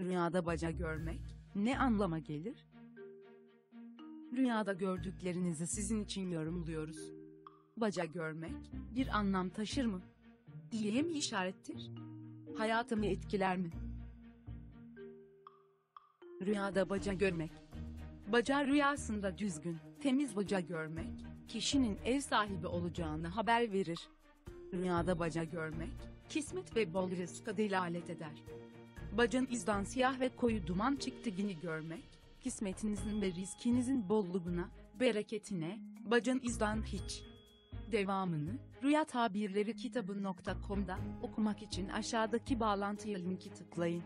Rüyada baca görmek ne anlama gelir? Rüyada gördüklerinizi sizin için yorumluyoruz. Baca görmek bir anlam taşır mı? İyiye mi işarettir? Hayatımı etkiler mi? Rüyada baca görmek. Baca rüyasında düzgün, temiz baca görmek, kişinin ev sahibi olacağını haber verir. Rüyada baca görmek, kismet ve bol rızka delalet eder. Bacan izdan siyah ve koyu duman çıktığını görmek, kismetinizin ve rizkinizin bolluğuna, bereketine, bacan izdan hiç. Devamını, Rüya Tabirleri kitabı.com'da okumak için aşağıdaki bağlantıya linki tıklayın.